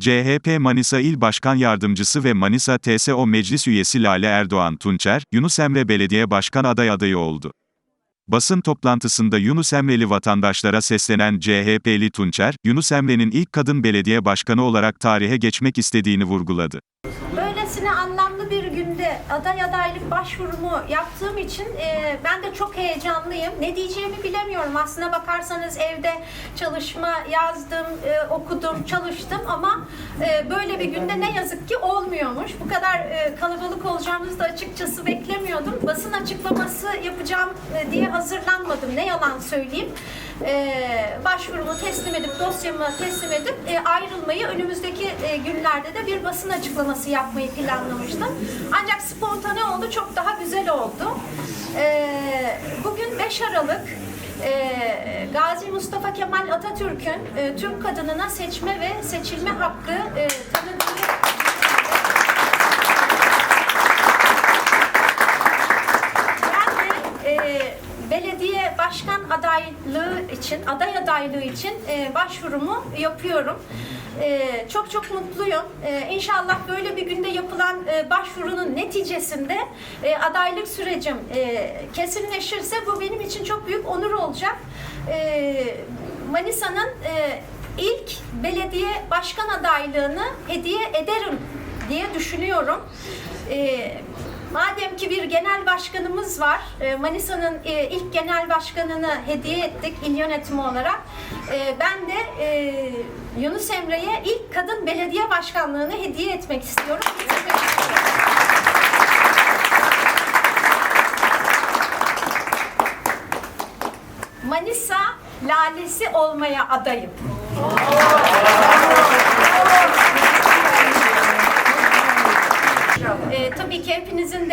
CHP Manisa İl Başkan Yardımcısı ve Manisa TSO Meclis Üyesi Lale Erdoğan Tunçer, Yunus Emre Belediye Başkan adayı adayı oldu. Basın toplantısında Yunus Emreli vatandaşlara seslenen CHP'li Tunçer, Yunus Emre'nin ilk kadın belediye başkanı olarak tarihe geçmek istediğini vurguladı. Böylesine günde aday adaylık başvurumu yaptığım için e, ben de çok heyecanlıyım. Ne diyeceğimi bilemiyorum. Aslına bakarsanız evde çalışma yazdım, e, okudum, çalıştım ama e, böyle bir günde ne yazık ki olmuyormuş. Bu kadar e, kalabalık olacağımızı da açıkçası beklemiyordum. Basın açıklaması yapacağım e, diye hazırlanmadım. Ne yalan söyleyeyim. E, başvurumu teslim edip, dosyamı teslim edip e, ayrılmayı önümüzdeki e, günlerde de bir basın açıklaması yapmayı planlamıştım. Ancak spontane oldu, çok daha güzel oldu. E, bugün 5 Aralık e, Gazi Mustafa Kemal Atatürk'ün e, Türk kadınına seçme ve seçilme hakkı e, tanıdığı e, belediye başkan adaylığı için, aday adaylığı için e, başvurumu yapıyorum. E, çok çok mutluyum. E, inşallah böyle bir günde yapılan e, başvurunun neticesinde e, adaylık sürecim e, kesinleşirse bu benim için çok büyük onur olacak. E, Manisa'nın e, ilk belediye başkan adaylığını hediye ederim diye düşünüyorum. E, Madem ki bir genel başkanımız var, e, Manisa'nın e, ilk genel başkanını hediye ettik il yönetimi olarak. E, Ben de Yunus Emre'ye ilk kadın belediye başkanlığını hediye etmek istiyorum. Manisa lalesi olmaya adayım.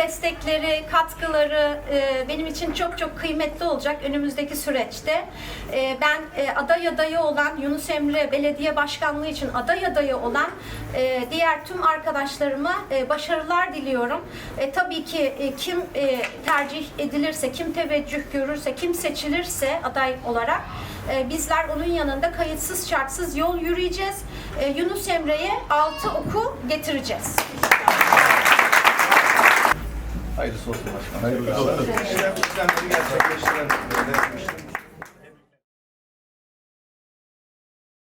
Destekleri, katkıları e, benim için çok çok kıymetli olacak önümüzdeki süreçte. Ee, ben e, aday adayı olan Yunus Emre Belediye Başkanlığı için aday adayı olan e, diğer tüm arkadaşlarıma e, başarılar diliyorum. E, tabii ki e, kim e, tercih edilirse, kim teveccüh görürse, kim seçilirse aday olarak e, bizler onun yanında kayıtsız şartsız yol yürüyeceğiz. E, Yunus Emre'ye altı oku getireceğiz. Hayırlısı olsun başkanım. Hayırlısı olsun. İşlemleri gerçekleştiren